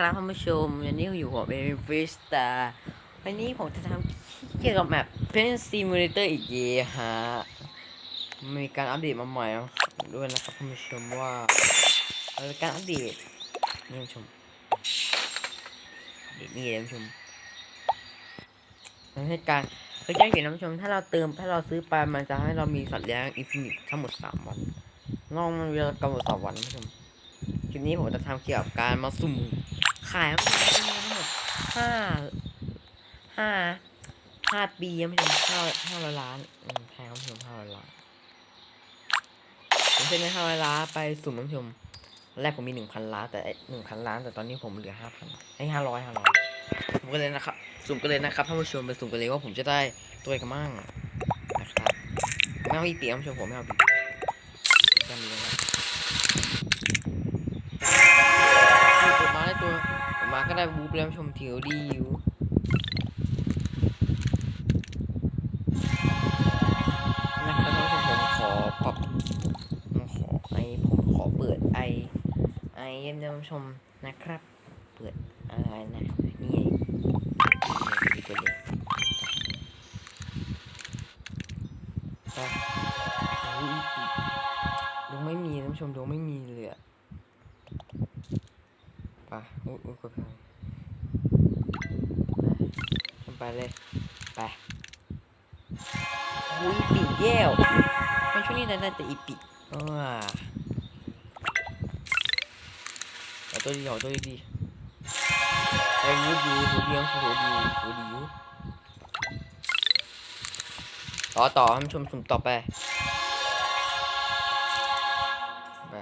ครับท่านผู้ชมวันนี้ผมอยู่กับเป็นฟิสตาวันนี้ผมจะทำเกี่ยวกับแมปเพนซีมูเลเตอร์อีกเยฮะมีการอัปเดตมาใหม่ด้วยนะครับท่านผู้ชมว่าเออการอัปเดตนี่ท่านผู้ชมอัปเดตนี่ท่านผู้ชมมันเป็นการคือแจ้งเกิดท่านผู้ชม ถ้าเราเติมถ้าเราซื้อไปมันจะให้เรามีสัตว์เลี้ยงอินฟินิตทั้งหมดสามวันนอกมันเวลากำหนดสามวันท่านผู้ชมคลิปนี้ผมจะทำเกี่ยวกับการมาสุ่ม ขายมันทั้งหมดห้าห้าห้าปียังไม่ถึงห้าห้าร้อยล้านแพงครับผมห้าร้อยล้านผมเป็นห้าร้อยล้านไปสุ่มท่านผู้ชมแรกผมมีหนึ่งพันล้านแต่หนึ่งพันล้าน แต่ตอนนี้ผมเหลือห้าพันให้ห้าร้อยห้าร้อยผมก็เลยนะครับ สุ่มกันเลยนะครับท่านผู้ชมไปสุ่มกันเลยว่าผมจะได้ตัวอะไรกันมั่งนะครับไม่เอาอีเปียท่านผู้ชมผมไม่เอาบีแค่นี้นะครับ ตัวมาได้ตัวตัวมาก็ ได้บูปแล้วชมเทียวดีอยู่นะครับท่านผู้ชมผมขอปรับผมขอไอผมขอเปิดไอไอเยี่ยมท่านผู้ชมนะครับ เปิดอะไรนะนี่นี่ตัวนี้ไปอุ้ยปีดวงไม่มีท่านผู้ชมดวงไม่มีเลยอะไปอุ้ยอุ้ยกด ไปไปไปเลย ไปอุ้ยปีกแย่วมันช่วงนี้นานๆแต่อีปีเออเอาตัวดีเอาตัวดีไอ้วูดยูทูเดียงโหดีโหดีอยู่ต่อต่อให้ชมสุ่มต่อไปไป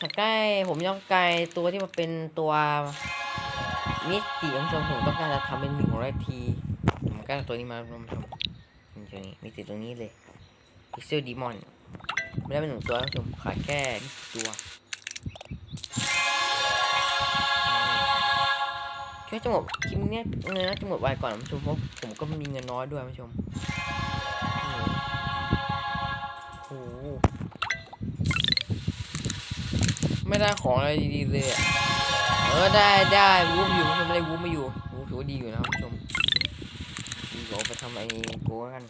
ถ้าใกล้ผมต้องการตัวที่มันเป็นตัว มิติของชมผมต้องการจะทำเป็นหนึ่งร้อยทีผมก็เอาตัวนี้มาลองทำนี่ตัวนี้มิติตรงนี้เลยพิกเซลดีมอนไม่ได้เป็นหนึ่งตัวท่านผู้ชมขายแค่นี่ตัวช่วยจะหมดคลิปนี้เงินน่าจะหมดไวก่อนนผู้ชมเพราะผมก็มีเงินน้อยด้วยนผู้ชมโอ้โหไม่ได้ของอะไรดีๆเลยอะ เออได้ได้วูบอยู่ไม่ได้วูบไม่อยู่วูบถือว่าดีอยู่นะครับผู้ชมดีกว่าเอไปทำไอ้โก้กัน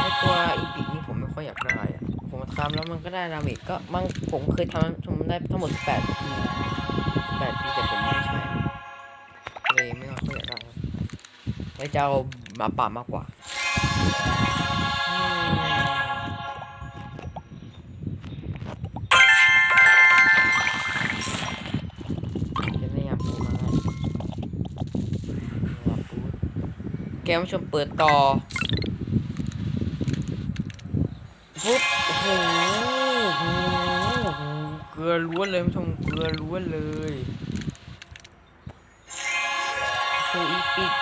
ไอ้ตัวอีปินี่ผมไม่ค่อยอยากได้อะผมทำแล้วมันก็ได้ดาเมจก็มันผมเคยทำชมได้ทั้งหมดแปดทีแปดทีแต่ผมไม่ใช้เลยไม่ค่อยอยากได้ไว้จะเอาหมาป่ามากกว่า แกมชมเปิดต่อปุ๊บโอ้โหโอ้เกลือล้วนเลยผู้ชมเกลือล้วนเลยโอ้อีปิก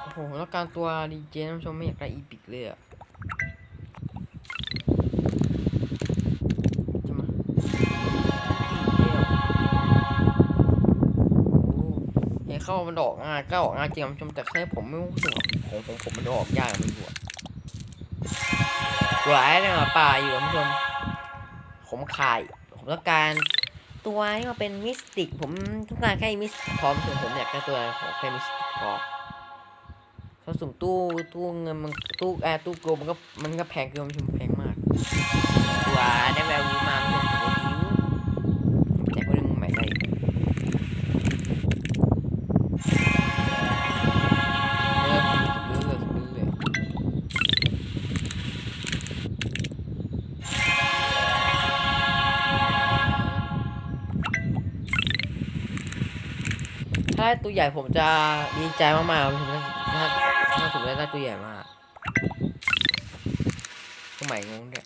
โอ้โหแล้วการตัวดีเจนผู้ชมไม่อยากได้อีปิกเลยอะ เห็นเข้ามันดอกง่ายก็ออกง่ายจริงคุณผู้ชมแต่แค่ผมไม่รู้สึกของผมผมมันออกยากมันอยู่อะสวยเนี่ยมาป่าอยู่คุณผู้ชมผมขายผมต้องการตัวที่มันเป็นมิสติก ผมต้องการแค่มิสพร้อมส่วนผมอยากได้ตัวของแค่มิสติกพอถ้าสุ่มตู้ตู้เงินมันตู้แอร์ตู้โกลมันก็มันก็แพงเกินคุณผู้ชมแพงมากตัวได้แวว ได้ตัวใหญ่ผมจะดีใจมากๆผมถ้าถ้าผมได้ตัวใหญ่มากก็ใหม่งงด้วย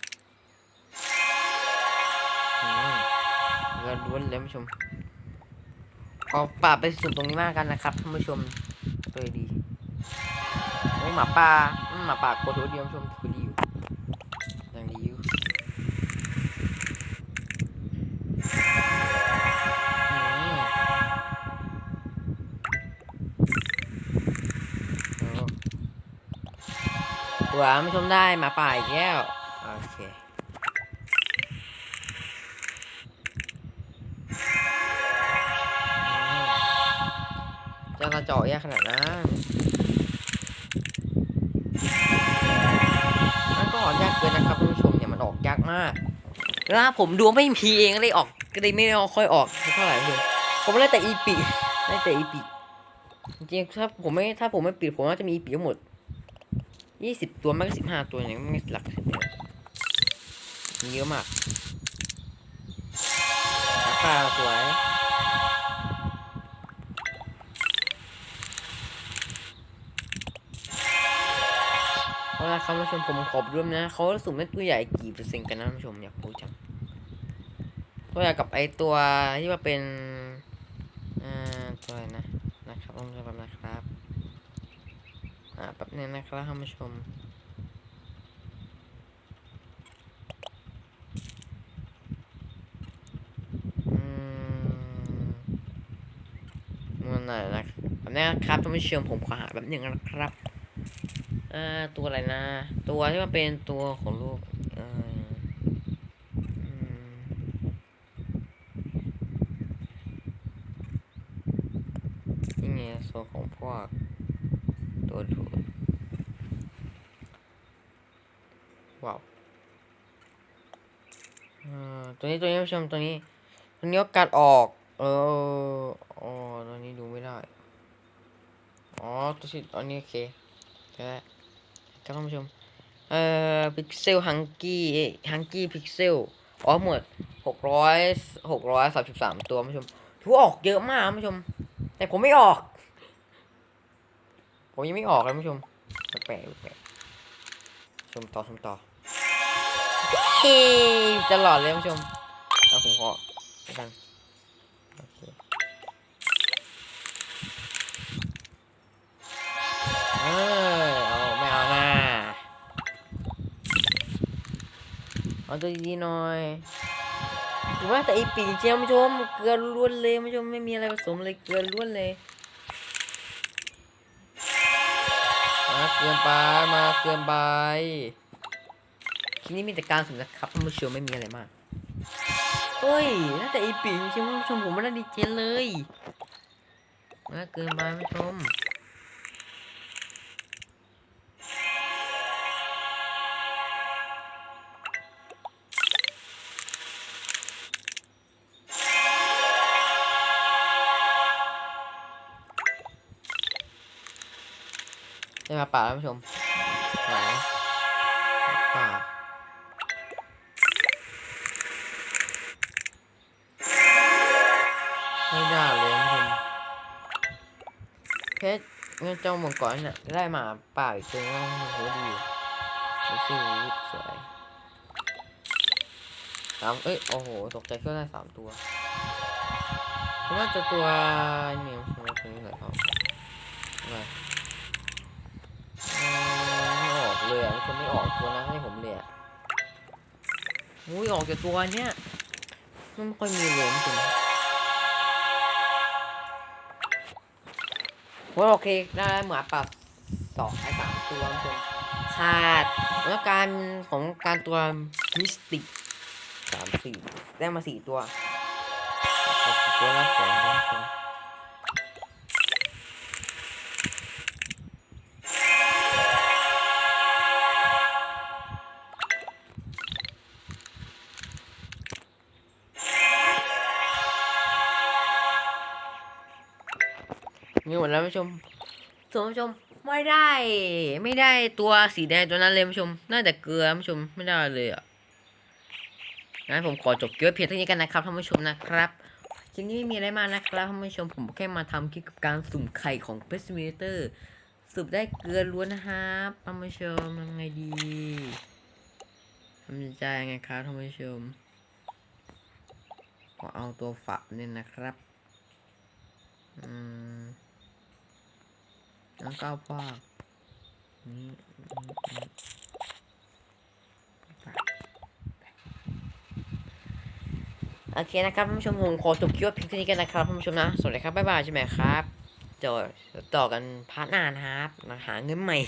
เงินล้วนเลยผู้ชมขอฝาไปสุ่มตรงนี้มากกันนะครับท่านผู้ชมตัวดีโอ้หมาป่าหมาป่ากดตัวเดียวชม หัวไม่ชมได้มาป่าอีกแล้ว โอเคจะกระจอกยากขนาดนั้นนั่นก็ออกยากเกินนะครับคุณผู้ชมเนี่ยมันออกยากมากล่าผมดูไม่พีเองก็เลยออกก็เลยไม่ค่อยออกเท่าไหร่เลยผมได้แต่อีปีได้แต่อีปีจริงถ้าผมไม่ถ้าผมไม่ปิดผมก็จะมีอีปีทั้งหมด ยี่สิบตัวไม่ก็สิบห้าตัวอย่างไม่หลักสิบเนี่ยมีเยอะมากหาปลาสวยเอาละครับท่านผู้ชมผมขอบร่วมนะเขาสุ่มได้ตัวใหญ่กี่เปอร์เซ็นต์กันนะท่านผู้ชมอยากรู้จังตัวใหญ่กับไอตัวที่ว่าเป็นอ่าตัวอะไรนะนะครับท่านผู้ชมแป๊บนะครับ อ่าแป๊บนึงนะครับท่านผู้ชม อืมมันไหนนะแบบนี้ครับท่านผู้ชมผมขอหาแบบหนึ่งนะครับอ่าตัวอะไรนะ ตัวที่มันเป็นตัวของลูกเอ่ออืมนี่ไงส่วของพวกตัวดูด ว้าวอ่าตัวนี้ตัวนี้ผู้ชมตัวนี้ตัวนี้ก็กัดออก เอออ๋อตัวนี้ดูไม่ได้ อ๋อตัวที่อันนี้โอเคใช่แล้ครับท่านผู้ชม เอ่อพิกเซลฮังกี้ฮังกี้พิกเซลอ๋อหมดหกร้อยหกร้อยสามสิบสามตัวท่านผู้ชมถือออกเยอะมากท่านผู้ชม แต่ผมไม่ออก ผมยังไม่ออกเลยท่านผู้ชมแปลกแปลกชมต่อชมต่อ ตลอดเลยท่านผู้ชมเอาผมขอกันเออเอาไม่เอาหน้าเอาตัวดีๆหน่อยถือว่าแต่อีปีเจียวท่าผู้ชมเกลือล้วนเลยผู้ชมไม่มีอะไรผสมเลยเกลือล้วนเลยมาเกินไปมาเกินไป ทีนี้มีแต่การสุ่มนะครับท่านผู้ชมไม่มีอะไรมาก เฮ้ยน่าแต่อีปีจริงๆท่านผู้ชมผมไม่ได้ดีเจนเลยมากเกินไปท่านผู้ชมได้มาป่าท่านผู้ชมไหนป่า ชรเงินเจ้ามังกรน่ะได้มาป่าอีกตัวนึงโหดีดูสิสวยสามเอ้ยโอ้โหตกใจเครื่องได้สามตัวผมว่าจะตัวเนี่ยมันตัวนี้ไหนเอาอะไรอืมไม่ออกเลยอะมันคนไม่ออกตัวนะให้ผมเลยอะอุ้ยออกจากตัวเนี้ยมันไม่ค่อยมีเลยจริง ว่าโอเคได้หมาปรับสองไอ้สามตัวจริงขาดแล้วการของการตัวมิสติกสามสี่ได้มาสี่ตัวตัวละสอง ตัวนี่หมดแล้วผู้ชมส่วนผู้ชมไม่ได้ ไม่ได้ตัวสีแดงตัวนั้นเลยผู้ชม น่าจะเกลือผู้ชมไม่ได้เลยอะงั้นผมขอจบเกี่ยวเพียงเท่านี้กันนะครับท่านผู้ชมนะครับคลิปนี้ไม่มีอะไรมากนะครับท่านผู้ชมผมแค่มาทำคลิปกับการสุ่มไข่ของเพสมิเตอร์สุ่มได้เกลือล้วนนะครับท่านผู้ชมทำไงดีทำใจยังไงครับท่านผู้ชมก็เอาตัวฝักนี่นะครับ อืม แล้วก็พวกนี้นี้นี้โอเคนะครับท่านผู้ชมผมขอจบคลิปเพียงเท่านี้กันนะครับท่านผู้ชมนะ สวัสดีครับ บ๊ายบายใช่ไหมครับเดี๋ยวต่อกันพาร์ทหน้านะครับหาเงินใหม่